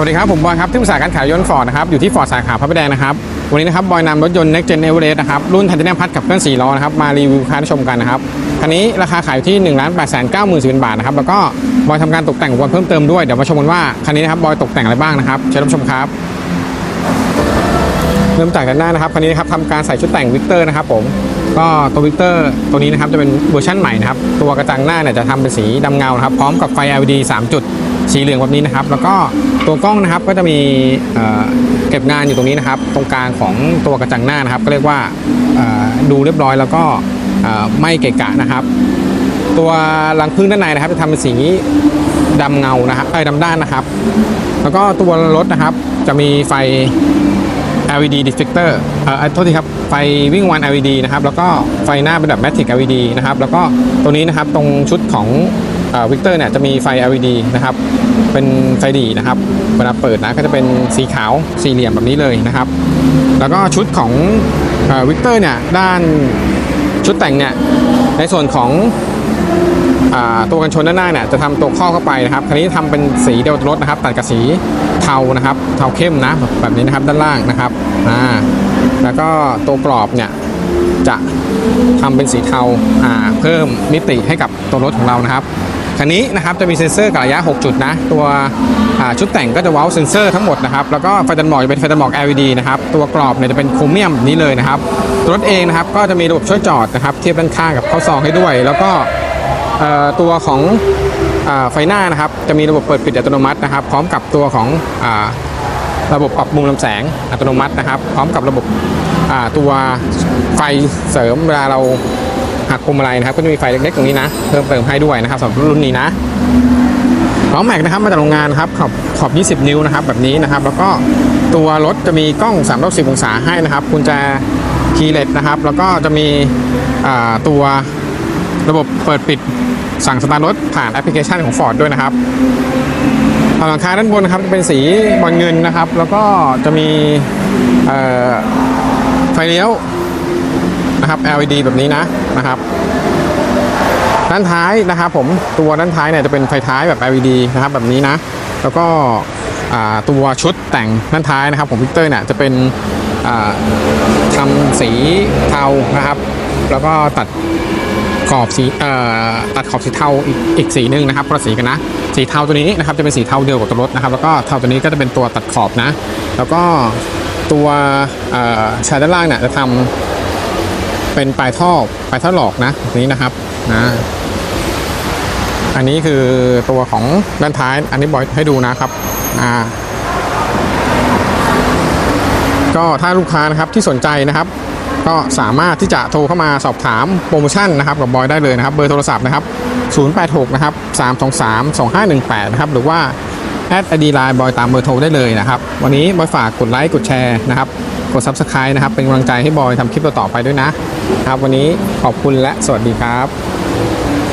วัสดีครับ ผมบอยครับ ที่ปรึกษาการขายยนต์ฟอร์ดนะครับ อยู่ที่ฟอร์ดสาขาพระประแดงนะครับ วันนี้นะครับ บอยนำรถยนต์ Next Gen Everest นะครับ รุ่นไทเทเนียมพัดกับเครื่อง4ล้อนะครับ มารีวิวให้าชมกันนะครับ คันนี้ราคาขายอยู่ที่1นึ่งล้านแปดแสนเก้าหมื่นสิบาทนะครับ แล้วก็บอยทำการตกแต่งอุปกรณ์เพิ่มเติมด้วย เดี๋ยวมาชมกันว่าคันนี้นะครับบอยตกแต่งอะไรบ้างนะครับเชิญรับชมครับ เริ่มจากด้านหน้านะครับคันนี้นะครับทำการใส่ชุดแต่งวิกเตอร์นะครับผม ก็ตัววิกเตอร์ตัวนี้นะครับจะเป็นเวอร์ชันใหม่นะครับ ตัวกระจังหน้าเนี่ยจะทำเป็นสีดำเงาครับ พร้อมกับไฟ LED 3 จุดสีเหลืองแบบนี้นะครับ แล้วก็ตัวกล้องนะครับก็จะมีเเก็บงานอยู่ตรงนี้นะครับ ตรงกลางของตัวกระจังหน้านะครับ ก็เรียกว่าดูเรียบร้อยแล้วก็ไม่เกะกะนะครับ ตัวรังพึ่งด้านในนะครับจะทำเป็นสีดำเงานะครับไอ้ดำด้านนะครับ แล้วก็ตัวรถนะครับจะมีไฟ LED detector เอ่อโทษทีครับ ไฟวิ่งวัน LED นะครับ แล้วก็ไฟหน้าเป็นแบบ Matic LED นะครับ แล้วก็ตัวนี้นะครับตรงชุดของวิกเตอร์เนี่ยจะมีไฟ LED นะครับ เป็นไฟดีนะครับ เวลาเปิดนะก็จะเป็นสีขาวสี่เหลี่ยมแบบนี้เลยนะครับ แล้วก็ชุดของวิกเตอร์เนี่ยด้านชุดแต่งเนี่ยในส่วนของ ตัวกันชนด้านหน้าเนี่ยจะทำตัวข้อเข้าไปนะครับคันนี้ทำเป็นสีเดียวรถนะครับ ตัดกับสีเทานะครับ เทาเข้มนะแบบนี้นะครับด้านล่างนะครับอ่าแล้วก็ตัวกรอบเนี่ยจะทำเป็นสีเทาอ่าเพิ่มมิติให้กับตัวรถของเรานะครับคันนี้นะครับจะมีเซ็นเซอร์กับระยะ 6 จุดนะ ตัวชุดแต่งก็จะเว้าเซ็นเซอร์ทั้งหมดนะครับ แล้วก็ไฟตันหมอกจะเป็นไฟตันหมอก LED นะครับ ตัวกรอบเนี่ยจะเป็นโครเมียมแบบนี้เลยนะครับ รถเองนะครับก็จะมีระบบช่วยจอดนะครับ เทียบด้านข้างกับเข้าซองให้ด้วย แล้วก็ ตัวของอไฟหน้านะครับจะมีระบบเปิดปิดอัตโนมัตินะครับ พร้อมกับตัวของอระบบปรับมุมลำแสงอัตโนมัตินะครับ พร้อมกับระบบตัวไฟเสริมเวลาเราหักพวงมาลัยนะครับ ก็จะมีไฟเล็กๆตรงนี้นะเพิ่มเติมให้ด้วยนะครับสำหรับรุ่นนี้นะล้อแม็กนะครับมาจากโรงงานครับขอบขอบ 20 นิ้วนะครับแบบนี้นะครับ แล้วก็ตัวรถจะมีกล้อง360องศาให้นะครับกุญแจคีย์เลสนะครับ แล้วก็จะมีตัว ระบบเปิดปิดสั่งสตาร์ทรถผ่านแอปพลิเคชันของ Ford ด้วยนะครับหลังคาด้านบนนะครับจะเป็นสีบอลเงินนะครับ แล้วก็จะมีไฟเลี้ยวนะครับ LED แบบนี้นะนะครับ ด้านท้ายนะครับผมตัวด้านท้ายเนี่ยจะเป็นไฟท้ายแบบ LED นะครับแบบนี้นะ แล้วก็ตัวชุดแต่งด้านท้ายนะครับ ผมวิกเตอร์เนี่ยจะเป็นทำสีเทานะครับ แล้วก็ตัด ขอบสีเอ่อตัดขอบสีเทาอีกอีกสีหนึ่งนะครับคนละสีกันนะ สีเทาตัวนี้นะครับจะเป็นสีเทาเดียวกับตัวรถนะครับ แล้วก็เทาตัวนี้ก็จะเป็นตัวตัดขอบนะ แล้วก็ตัวเอ่อชายด้านล่างเนี่ยจะทำเป็นปลายท่อปลายท่อหลอกนะแบบนี้นะครับนะอันนี้คือตัวของด้านท้าย อันนี้บอยให้ดูนะครับอ่าก็ถ้าลูกค้านะครับที่สนใจนะครับ ก็สามารถที่จะโทรเข้ามาสอบถามโปรโมชั่นนะครับกับบอยได้เลยนะครับ เบอร์โทรศัพท์นะครับ 086 นะครับ 323 2518 นะครับ หรือว่าแอดไอดีไลน์บอยตามเบอร์โทรได้เลยนะครับ วันนี้บอยฝากกดไลค์กดแชร์นะครับ กด Subscribe นะครับ เป็นกำลังใจให้บอยทำคลิปต่อๆไปด้วยนะครับ วันนี้ขอบคุณและสวัสดีครับ